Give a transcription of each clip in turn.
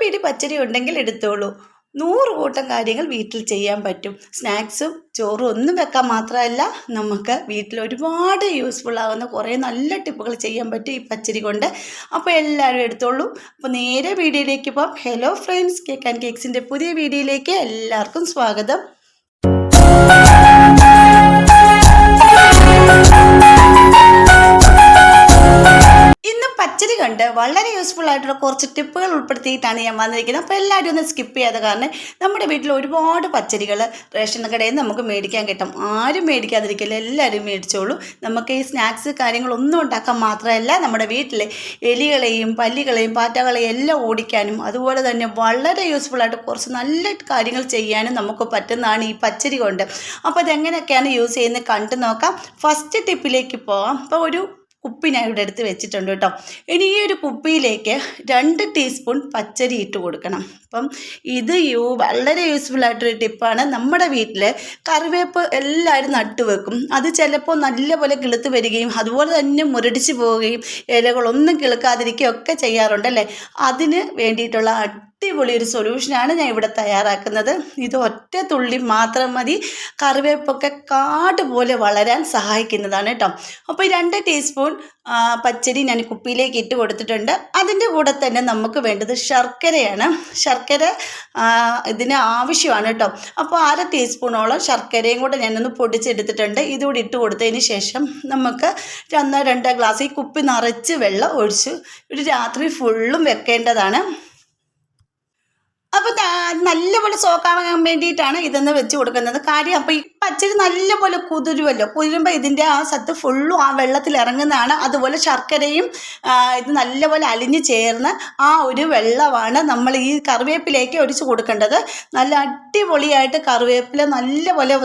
പിടി പച്ചരി ഉണ്ടെങ്കിൽ എടുത്തോളൂ. നൂറ് കൂട്ടം കാര്യങ്ങൾ വീട്ടിൽ ചെയ്യാൻ പറ്റും. സ്നാക്സും ചോറും ഒന്നും വെക്കാൻ മാത്രമല്ല നമുക്ക് വീട്ടിൽ ഒരുപാട് യൂസ്ഫുൾ ആകുന്ന കുറേ നല്ല ടിപ്പുകൾ ചെയ്യാൻ പറ്റും ഈ പച്ചരി കൊണ്ട്. അപ്പോൾ എല്ലാവരും എടുത്തോളൂ. അപ്പോൾ നേരെ വീഡിയോയിലേക്ക് പോകാം. ഹലോ ഫ്രണ്ട്സ് കേക്ക് ആൻഡ് കേക്സിന്റെ പുതിയ വീഡിയോയിലേക്ക് എല്ലാവർക്കും സ്വാഗതം. പച്ചരി കണ്ട് വളരെ യൂസ്ഫുൾ ആയിട്ടുള്ള കുറച്ച് ടിപ്പുകൾ ഉൾപ്പെടുത്തിയിട്ടാണ് ഞാൻ വന്നിരിക്കുന്നത്. അപ്പോൾ എല്ലാവരും ഒന്ന് സ്കിപ്പ് ചെയ്യാതെ കാരണം നമ്മുടെ വീട്ടിൽ ഒരുപാട് പച്ചരികൾ റേഷൻ കടയിൽ നിന്ന് നമുക്ക് മേടിക്കാൻ കിട്ടും. ആരും മേടിക്കാതിരിക്കില്ല എല്ലാവരും മേടിച്ചോളൂ. നമുക്ക് ഈ സ്നാക്സ് കാര്യങ്ങളൊന്നും ഉണ്ടാക്കാൻ മാത്രമല്ല നമ്മുടെ വീട്ടിലെ എലികളെയും പല്ലികളെയും പാറ്റകളെയും എല്ലാം ഓടിക്കാനും അതുപോലെ തന്നെ വളരെ യൂസ്ഫുൾ ആയിട്ട് കുറച്ച് നല്ല കാര്യങ്ങൾ ചെയ്യാനും നമുക്ക് പറ്റുന്നതാണ് ഈ പച്ചരി കൊണ്ട്. അപ്പോൾ അതെങ്ങനെയൊക്കെയാണ് യൂസ് ചെയ്യുന്നത് കണ്ടു നോക്കാം. ഫസ്റ്റ് ടിപ്പിലേക്ക് പോകാം അപ്പോൾ ഒരു കുപ്പി ഞാൻ ഇവിടെ എടുത്ത് വെച്ചിട്ടുണ്ട് കേട്ടോ. ഇനി ഈ ഒരു കുപ്പിയിലേക്ക് രണ്ട് ടീസ്പൂൺ പച്ചരി ഇട്ട് കൊടുക്കണം. അപ്പം ഇത് യൂ വളരെ യൂസ്ഫുൾ ആയിട്ടൊരു ടിപ്പാണ് നമ്മുടെ വീട്ടിൽ കറിവേപ്പ് എല്ലാവരും നട്ടു വെക്കും. അത് ചിലപ്പോൾ നല്ലപോലെ കിളുത്ത് വരികയും അതുപോലെ തന്നെ മുരടിച്ച് പോവുകയും ഇലകളൊന്നും കിളുക്കാതിരിക്കുകയും ഒക്കെ ചെയ്യാറുണ്ട് അല്ലേ? അതിന് വേണ്ടിയിട്ടുള്ള അടിപൊളി ഒരു സൊല്യൂഷനാണ് ഞാൻ ഇവിടെ തയ്യാറാക്കുന്നത്. ഇത് ഒറ്റ തുള്ളി മാത്രം മതി. കറിവേപ്പൊക്കെ കാട് പോലെ വളരാൻ സഹായിക്കുന്നതാണ് കേട്ടോ. അപ്പോൾ ഈ രണ്ട് ടീസ്പൂൺ പച്ചരി ഞാൻ കുപ്പിയിലേക്ക് ഇട്ട് കൊടുത്തിട്ടുണ്ട്. അതിന്റെ കൂടെ തന്നെ നമുക്ക് വേണ്ടത് ശർക്കരയാണ്. ശർക്കര ഇതിന് ആവശ്യമാണ് കേട്ടോ. അപ്പോൾ അര ടീസ്പൂണോളം ശർക്കരയും കൂടെ ഞാനൊന്ന് പൊടിച്ചെടുത്തിട്ടുണ്ട്. ഇതുകൂടി ഇട്ട് കൊടുത്തതിന് ശേഷം നമുക്ക് ഒന്നോ രണ്ടോ ഗ്ലാസ് ഈ കുപ്പി നിറച്ച് വെള്ളം ഒഴിച്ച് ഒരു രാത്രി ഫുള്ളും വെക്കേണ്ടതാണ്. അപ്പോൾ നല്ലപോലെ സോക്കാൻ വേണ്ടിയിട്ടാണ് ഇതൊന്ന് വെച്ച് കൊടുക്കുന്നത്. കാര്യം അപ്പോൾ ഈ പച്ചരി നല്ലപോലെ കുതിരുമല്ലോ കുതിരുമ്പോൾ ഇതിന്റെ ആ സത്ത് ഫുള്ളും ആ വെള്ളത്തിൽ ഇറങ്ങുന്നതാണ്. അതുപോലെ ശർക്കരയും ഇത് നല്ലപോലെ അലിഞ്ഞ് ചേർന്ന് ആ ഒരു വെള്ളമാണ് നമ്മൾ ഈ കറിവേപ്പിലേക്ക് ഒഴിച്ച് കൊടുക്കേണ്ടത്. നല്ല അടിപൊളിയായിട്ട് കറിവേപ്പില നല്ലപോലെ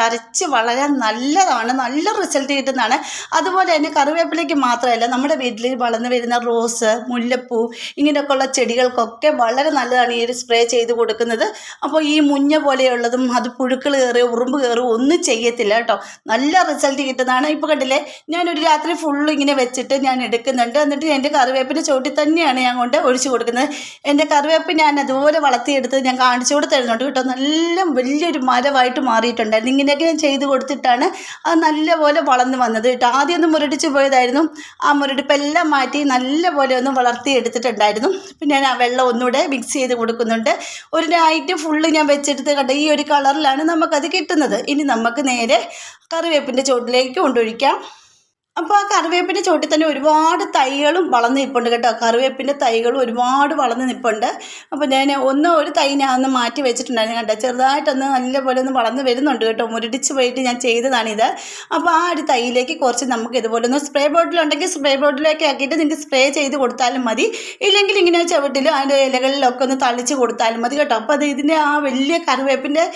തരച്ച് വളരാൻ നല്ലതാണ്. നല്ല റിസൾട്ട് കിട്ടുന്നതാണ്. അതുപോലെ തന്നെ കറിവേപ്പിലേക്ക് മാത്രമല്ല നമ്മുടെ വീട്ടിൽ വളർന്നു വരുന്ന റോസ് മുല്ലപ്പൂ ഇങ്ങനെയൊക്കെയുള്ള ചെടികൾക്കൊക്കെ വളരെ നല്ലതാണ് ഈ സ്പ്രേ ചെയ്ത് കൊടുക്കുന്നത്. അപ്പോൾ ഈ മുഞ്ഞ പോലെയുള്ളതും അത് പുഴുക്കൾ കയറി ഉറുമ്പ് കയറി ഒന്നും ചെയ്യത്തില്ല കേട്ടോ. നല്ല റിസൾട്ട് കിട്ടുന്നതാണ്. ഇപ്പോൾ കണ്ടില്ലേ ഞാനൊരു രാത്രി ഫുള്ള് ഇങ്ങനെ വെച്ചിട്ട് ഞാൻ എടുക്കുന്നുണ്ട്. എന്നിട്ട് എന്റെ കറിവേപ്പിന്റെ ചോട്ടിൽ തന്നെയാണ് ഞാൻ കൊണ്ട് ഒഴിച്ചു കൊടുക്കുന്നത്. എന്റെ കറിവേപ്പ് ഞാൻ അതുപോലെ വളർത്തിയെടുത്ത് ഞാൻ കാണിച്ചു കൊടുത്തിരുന്നുണ്ട് കേട്ടോ. നല്ല വലിയൊരു മരമായിട്ട് മാറിയിട്ടുണ്ടായിരുന്നു. ഇങ്ങനെയൊക്കെ ഞാൻ ചെയ്ത് കൊടുത്തിട്ടാണ് അത് നല്ലപോലെ വളർന്നു വന്നത് കേട്ടോ. ആദ്യം ഒന്ന് മുരടിച്ച് പോയതായിരുന്നു. ആ മുരടിപ്പെല്ലാം മാറ്റി നല്ലപോലെ ഒന്ന് വളർത്തിയെടുത്തിട്ടുണ്ടായിരുന്നു. പിന്നെ ഞാൻ ആ വെള്ളം ഒന്നുകൂടെ മിക്സ് ചെയ്ത് കൊടുക്കുന്നുണ്ട്. ഒരു നൈറ്റ് ഫുള്ള് ഞാൻ വെച്ചെടുത്ത് കണ്ട ഈ ഒരു കളറിലാണ് നമുക്കത് കിട്ടുന്നത്. ഇനി നമുക്ക് നേരെ കറിവേപ്പിന്റെ ചോട്ടിലേക്ക് കൊണ്ടൊഴിക്കാം അപ്പോൾ ആ കറിവേപ്പിന്റെ ചോട്ടിൽ തന്നെ ഒരുപാട് തൈകളും വളർന്ന് നിൽപ്പുണ്ട് കേട്ടോ. കറിവേപ്പിന്റെ തൈകളും ഒരുപാട് വളർന്ന് നിൽപ്പുണ്ട്. അപ്പൊ ഞാൻ ഒന്ന് ഒരു തൈ ഞാൻ ഒന്ന് മാറ്റി വെച്ചിട്ടുണ്ടായിരുന്നു കേട്ടോ ചെറുതായിട്ടൊന്ന് നല്ലപോലെ ഒന്ന് വളർന്ന് വരുന്നുണ്ട് കേട്ടോ. മുരടിച്ച് പോയിട്ട് ഞാൻ ചെയ്തതാണിത്. അപ്പോൾ ആ ഒരു തൈയിലേക്ക് കുറച്ച് നമുക്ക് ഇതുപോലെ ഒന്ന് സ്പ്രേ ബോട്ടിലുണ്ടെങ്കിൽ സ്പ്രേ ബോട്ടിലൊക്കെ ആക്കിയിട്ട് നിങ്ങൾക്ക് സ്പ്രേ ചെയ്ത് കൊടുത്താലും മതി. ഇല്ലെങ്കിൽ ഇങ്ങനെ ചവിട്ടിൽ അതിന്റെ ഇലകളിലൊക്കെ ഒന്ന് തളിച്ച് കൊടുത്താലും മതി കേട്ടോ. അപ്പോൾ അത് ഇതിന്റെ ആ വലിയ കറിവേപ്പിന്റെ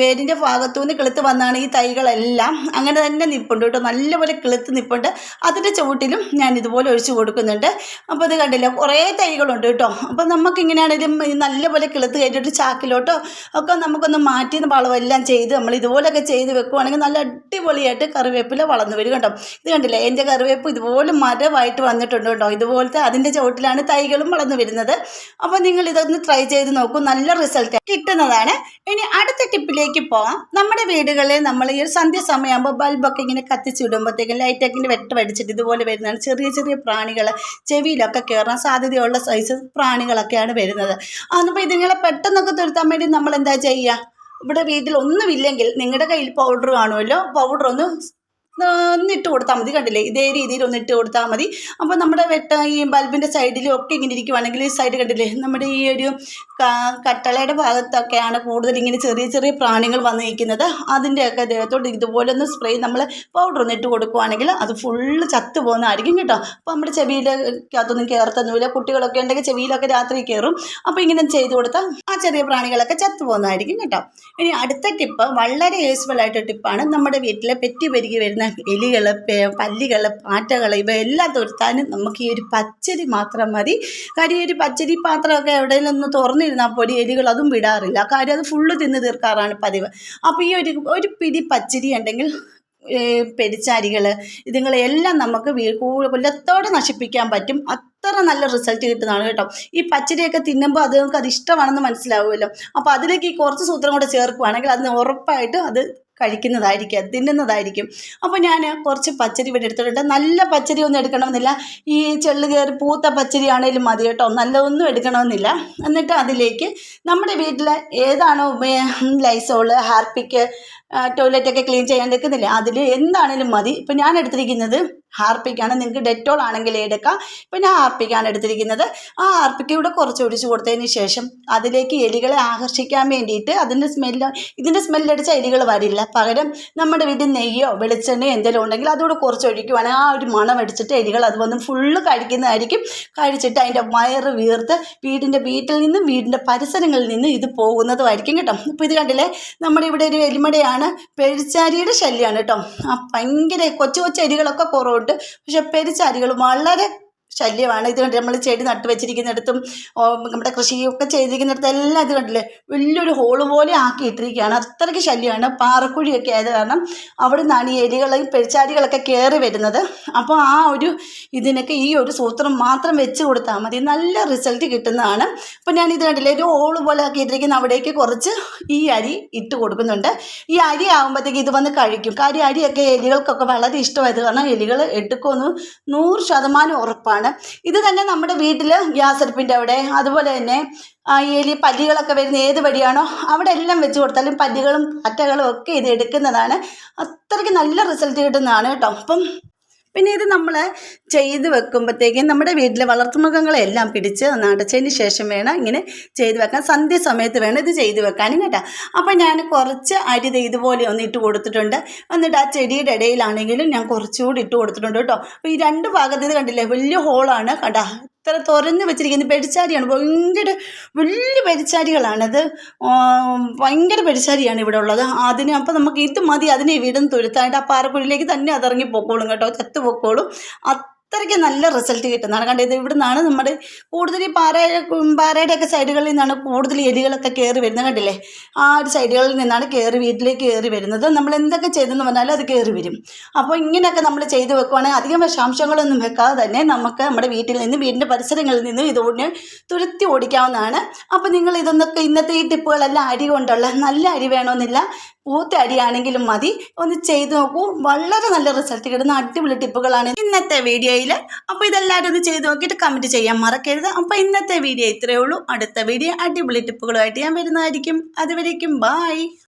വേരിന്റെ ഭാഗത്തു നിന്ന് കിളുത്ത് വന്നാണ് ഈ തൈകളെല്ലാം. അങ്ങനെ തന്നെ നിൽപ്പുണ്ട് കേട്ടോ. നല്ലപോലെ കിളുത്ത് നിൽപ്പുണ്ട് അതിന്റെ ചുവട്ടിലും ഞാൻ ഇതുപോലെ ഒഴിച്ചു കൊടുക്കുന്നുണ്ട്. അപ്പോൾ അത് കണ്ടില്ല കുറേ തൈകളുണ്ട് കേട്ടോ. അപ്പോൾ നമുക്ക് ഇങ്ങനെയാണെങ്കിലും ഈ നല്ലപോലെ കിളുത്ത് കഴിഞ്ഞിട്ട് ചാക്കിലോട്ടോ ഒക്കെ നമുക്കൊന്ന് മാറ്റി വളമെല്ലാം ചെയ്ത് നമ്മൾ ഇതുപോലെയൊക്കെ ചെയ്ത് വെക്കുവാണെങ്കിൽ നല്ല അടിപൊളിയായിട്ട് കറിവേപ്പില വളർന്നു വരും കേട്ടോ. ഇത് കണ്ടില്ലേ എന്റെ കറിവേപ്പ് ഇതുപോലെ മരമായിട്ട് വന്നിട്ടുണ്ട് കേട്ടോ. ഇതുപോലത്തെ അതിന്റെ ചുവട്ടിലാണ് തൈകളും വളർന്നു വരുന്നത്. അപ്പോൾ നിങ്ങൾ ഇതൊന്ന് ട്രൈ ചെയ്ത് നോക്കൂ നല്ല റിസൾട്ട് കിട്ടുന്നതാണ്. ഇനി അടുത്ത ടിപ്പിലേക്ക് പോവാം. നമ്മുടെ വീടുകളിൽ നമ്മൾ ഈ സന്ധ്യ സമയമാകുമ്പോൾ ബൾബൊക്കെ ഇങ്ങനെ കത്തിച്ചിടുമ്പോഴത്തേക്കും ലൈറ്റൊക്കെ ഇങ്ങനെ വെട്ട് വടിച്ചിട്ട് ഇതുപോലെ വരുന്നതാണ്. ചെറിയ ചെറിയ പ്രാണികൾ ചെവിയിലൊക്കെ കയറാൻ സാധ്യതയുള്ള സൈസ് പ്രാണികളൊക്കെയാണ് വരുന്നത്. അപ്പോൾ ഇതിങ്ങളെ പെട്ടെന്നൊക്കെ തുരുത്താൻ വേണ്ടി നമ്മൾ എന്താ ചെയ്യുക ഇവിടെ വീട്ടിൽ ഒന്നുമില്ലെങ്കിൽ നിങ്ങളുടെ കയ്യിൽ പൗഡർ കാണുമല്ലോ. പൗഡർ ഒന്ന് ഒന്ന് ഇട്ട് കൊടുത്താൽ മതി. കണ്ടില്ലേ? ഇതേ രീതിയിൽ ഒന്ന് ഇട്ട് കൊടുത്താൽ മതി. അപ്പോൾ നമ്മുടെ വെട്ട ഈ ബൾബിന്റെ സൈഡിലും ഒക്കെ ഇങ്ങനെ ഇരിക്കുവാണെങ്കിൽ ഈ സൈഡ് കണ്ടില്ലേ? നമ്മുടെ ഈ ഒരു കട്ടളയുടെ ഭാഗത്തൊക്കെയാണ് കൂടുതൽ ഇങ്ങനെ ചെറിയ ചെറിയ പ്രാണികൾ വന്നിരിക്കുന്നത്. അതിന്റെയൊക്കെ ദേഹത്തോട്ട് ഇതുപോലൊന്ന് സ്പ്രേ നമ്മൾ പൗഡർ ഒന്ന് ഇട്ട് കൊടുക്കുവാണെങ്കിൽ അത് ഫുള്ള് ചത്തു പോകുന്നതായിരിക്കും കേട്ടോ. അപ്പോൾ നമ്മുടെ ചെവിയിലേക്കകത്തൊന്നും കയറത്തൊന്നുമില്ല കുട്ടികളൊക്കെ ഉണ്ടെങ്കിൽ ചെവിയിലൊക്കെ രാത്രി കയറും അപ്പോൾ ഇങ്ങനെ ചെയ്ത് കൊടുത്താൽ ആ ചെറിയ പ്രാണികളൊക്കെ ചത്തു പോകുന്നതായിരിക്കും കേട്ടോ. ഇനി അടുത്ത ടിപ്പ് വളരെ യൂസ്ഫുൾ ആയിട്ട് ടിപ്പാണ് നമ്മുടെ വീട്ടിലെ പെറ്റി പെരുകി വരുന്ന എലികൾ പല്ലികൾ പാറ്റകൾ ഇവയെല്ലാം തുരുത്താനും നമുക്ക് ഈ ഒരു പച്ചരി മാത്രം മതി. കാര്യം ഈ ഒരു പച്ചരി പാത്രമൊക്കെ എവിടെയെങ്കിലും ഒന്ന് തുറന്നിരുന്നാൽ പോലും എലികൾ അതും വിടാറില്ല. കാര്യം അത് ഫുള്ള് തിന്ന് തീർക്കാറാണ് പതിവ്. അപ്പോൾ ഈ ഒരു ഒരു പിടി പച്ചരി ഉണ്ടെങ്കിൽ പെരിച്ചാരികൾ ഇതുങ്ങളെല്ലാം നമുക്ക് കൊല്ലത്തോടെ നശിപ്പിക്കാൻ പറ്റും. അത്ര നല്ല റിസൾട്ട് കിട്ടുന്നതാണ് കേട്ടോ. ഈ പച്ചരിയൊക്കെ തിന്നുമ്പോൾ അത് നമുക്ക് അത് ഇഷ്ടമാണെന്ന് മനസ്സിലാവുമല്ലോ. അപ്പോൾ അതിലേക്ക് ഈ കുറച്ച് സൂത്രം കൂടെ ചേർക്കുവാണെങ്കിൽ അതിന് ഉറപ്പായിട്ട് അത് കഴിക്കുന്നതായിരിക്കും തിന്നുന്നതായിരിക്കും. അപ്പോൾ ഞാൻ കുറച്ച് പച്ചരി ഇവിടെ എടുത്തിട്ടുണ്ട്. നല്ല പച്ചരി ഒന്നും എടുക്കണമെന്നില്ല. ഈ ചെള്ളു കയറി പൂത്ത പച്ചരി ആണെങ്കിലും മതി കേട്ടോ. നല്ലതൊന്നും എടുക്കണമെന്നില്ല. എന്നിട്ട് അതിലേക്ക് നമ്മുടെ വീട്ടിൽ ഏതാണോ ലൈസോൾ ഹാർപ്പിക്ക് ടോയ്ലറ്റൊക്കെ ക്ലീൻ ചെയ്യാൻ എടുക്കുന്നില്ല അതിൽ എന്താണേലും മതി. ഇപ്പം ഞാൻ എടുത്തിരിക്കുന്നത് ഹാർപ്പിക്കാണ്. നിങ്ങൾക്ക് ഡെറ്റോൾ ആണെങ്കിൽ എടുക്കാം. ഇപ്പം ഞാൻ ഹാർപ്പിക്കാണ് എടുത്തിരിക്കുന്നത്. ആ ഹാർപ്പിക്ക് ഇവിടെ കുറച്ച് ഒഴിച്ച് കൊടുത്തതിന് ശേഷം അതിലേക്ക് എലികളെ ആകർഷിക്കാൻ വേണ്ടിയിട്ട് അതിന്റെ സ്മെല്ല് ഇതിന്റെ സ്മെല്ലടിച്ച എലികൾ വരില്ല. പകരം നമ്മുടെ വീട്ടിൽ നെയ്യോ വെളിച്ചെണ്ണയോ എന്തെങ്കിലും ഉണ്ടെങ്കിൽ അതുകൂടെ കുറച്ച് ഒഴിക്കുവാണെങ്കിൽ ആ ഒരു മണം അടിച്ചിട്ട് എലികൾ അത് വന്ന് ഫുള്ള് കഴിക്കുന്നതായിരിക്കും. കഴിച്ചിട്ട് അതിന്റെ വയറ് വീർത്ത് വീടിന്റെ വീട്ടിൽ നിന്നും വീടിന്റെ പരിസരങ്ങളിൽ നിന്നും ഇത് പോകുന്നതുമായിരിക്കും കേട്ടോ. അപ്പോൾ ഇത് കണ്ടില്ലേ? നമ്മുടെ ഇവിടെ ഒരു എലിമടയാണ്. പെരിച്ചാരിയുടെ ശല്യമാണ് കേട്ടോ. ഭയങ്കര കൊച്ചു കൊച്ചു അരികളൊക്കെ കുറവുണ്ട്. പക്ഷെ പെരിച്ചാരികൾ വളരെ ശല്യമാണ്. ഇത് കണ്ട് നമ്മൾ ചെടി നട്ട് വെച്ചിരിക്കുന്നിടത്തും നമ്മുടെ കൃഷിയൊക്കെ ചെയ്തിരിക്കുന്നിടത്തും എല്ലാം ഇത് കണ്ടില്ലേ വലിയൊരു ഹോൾ പോലെ ആക്കി ഇട്ടിരിക്കുകയാണ്. അത്രയ്ക്ക് ശല്യമാണ്. പാറക്കുഴിയൊക്കെ ആയത് കാരണം അവിടെ നിന്നാണ് ഈ എലികളെയും പെരിച്ചാരികളൊക്കെ കയറി വരുന്നത്. അപ്പോൾ ആ ഒരു ഇതിനൊക്കെ ഈ ഒരു സൂത്രം മാത്രം വെച്ച് കൊടുത്താൽ മതി. നല്ല റിസൾട്ട് കിട്ടുന്നതാണ്. അപ്പോൾ ഞാൻ ഇത് കണ്ടില്ലേ ഒരു ഹോൾ പോലെ ആക്കിയിട്ടിരിക്കുന്ന അവിടേക്ക് കുറച്ച് ഈ അരി ഇട്ട് കൊടുക്കുന്നുണ്ട്. ഈ അരി ആകുമ്പോഴത്തേക്ക് ഇത് വന്ന് കഴിക്കും. കാര്യം അരിയൊക്കെ എലികൾക്കൊക്കെ വളരെ ഇഷ്ടമായത് കാരണം എലികൾ എടുക്കുമെന്ന് നൂറ് ശതമാനം ഉറപ്പാണ്. ഇത് തന്നെ നമ്മുടെ വീട്ടിൽ ഗ്യാസ് അടുപ്പിന്റെ അവിടെ. അതുപോലെ തന്നെ എലി പല്ലികളൊക്കെ വരുന്ന ഏത് വഴിയാണോ അവിടെ എല്ലാം വെച്ച് കൊടുത്താലും പല്ലികളും അറ്റകളും ഒക്കെ ഇത് എടുക്കുന്നതാണ്. അത്രയ്ക്ക് നല്ല റിസൾട്ട് കിട്ടുന്നതാണ് കേട്ടോ. അപ്പം പിന്നെ ഇത് നമ്മൾ ചെയ്ത് വെക്കുമ്പോഴത്തേക്കും നമ്മുടെ വീട്ടിലെ വളർത്തുമൃഗങ്ങളെല്ലാം പിടിച്ച് നടച്ചതിന് ശേഷം വേണം ഇങ്ങനെ ചെയ്ത് വെക്കാൻ. സന്ധ്യ സമയത്ത് വേണം ഇത് ചെയ്ത് വെക്കാനും കേട്ടോ. അപ്പോൾ ഞാൻ കുറച്ച് അരി ഇതുപോലെ ഒന്ന് ഇട്ട് കൊടുത്തിട്ടുണ്ട്. എന്നിട്ട് ആ ചെടിയുടെ ഇടയിലാണെങ്കിലും ഞാൻ കുറച്ചുകൂടി ഇട്ട് കൊടുത്തിട്ടുണ്ട് കേട്ടോ. അപ്പോൾ ഈ രണ്ട് ഭാഗത്ത് ഇത് കണ്ടില്ലേ? വലിയ ഹോളാണ് കണ്ടാ? ഇത്ര തുറന്ന് വെച്ചിരിക്കുന്നത് പെരിച്ചാരിയാണ്. ഭയങ്കര വലിയ പെരിച്ചാരികളാണത്. ഭയങ്കര പെരിച്ചാരിയാണ് ഇവിടെ ഉള്ളത്. അതിന് അപ്പോൾ നമുക്ക് ഇത് മതി അതിനെ വീടും തുരുത്തായിട്ട് ആ പാറക്കുഴിയിലേക്ക് തന്നെ അതിറങ്ങി പൊക്കോളും കേട്ടോ. ചത്തു പൊക്കോളും. അത്രയ്ക്ക് നല്ല റിസൾട്ട് കിട്ടുന്നതാണ്. കണ്ടത് ഇവിടെ നിന്നാണ് നമ്മുടെ കൂടുതൽ ഈ പാറ പാറയുടെയൊക്കെ സൈഡുകളിൽ നിന്നാണ് കൂടുതൽ എലികളൊക്കെ കയറി വരുന്നത്. കണ്ടില്ലേ? ആ ഒരു സൈഡുകളിൽ നിന്നാണ് കയറി വീട്ടിലേക്ക് കയറി വരുന്നത്. നമ്മൾ എന്തൊക്കെ ചെയ്തെന്ന് പറഞ്ഞാലും അത് കയറി വരും. അപ്പോൾ ഇങ്ങനെയൊക്കെ നമ്മൾ ചെയ്ത് വെക്കുവാണെങ്കിൽ അധികം വിഷാംശങ്ങളൊന്നും വെക്കാതെ തന്നെ നമുക്ക് നമ്മുടെ വീട്ടിൽ നിന്നും വീടിന്റെ പരിസരങ്ങളിൽ നിന്നും ഇതുകൊണ്ട് തുരുത്തി ഓടിക്കാവുന്നതാണ്. അപ്പോൾ നിങ്ങൾ ഇതൊന്നൊക്കെ ഇന്നത്തെ ഈ ടിപ്പുകളെല്ലാം അരി കൊണ്ടുള്ള നല്ല അരി വേണമെന്നില്ല. പൂത്ത അരിയാണെങ്കിലും മതി. ഒന്ന് ചെയ്ത് നോക്കൂ. വളരെ നല്ല റിസൾട്ട് കിട്ടുന്ന. അടിപൊളി ടിപ്പുകളാണ് ഇന്നത്തെ വീഡിയോയിൽ അപ്പോൾ ഇതെല്ലാവരും ഒന്ന് ചെയ്ത് നോക്കിയിട്ട് കമന്റ് ചെയ്യാൻ മറക്കരുത്. അപ്പോൾ ഇന്നത്തെ വീഡിയോ ഇത്രയേ ഉള്ളൂ. അടുത്ത വീഡിയോ അടിപൊളി ടിപ്പുകളുമായിട്ട് ഞാൻ വരുന്നതായിരിക്കും. അതുവരേക്കും ബായ്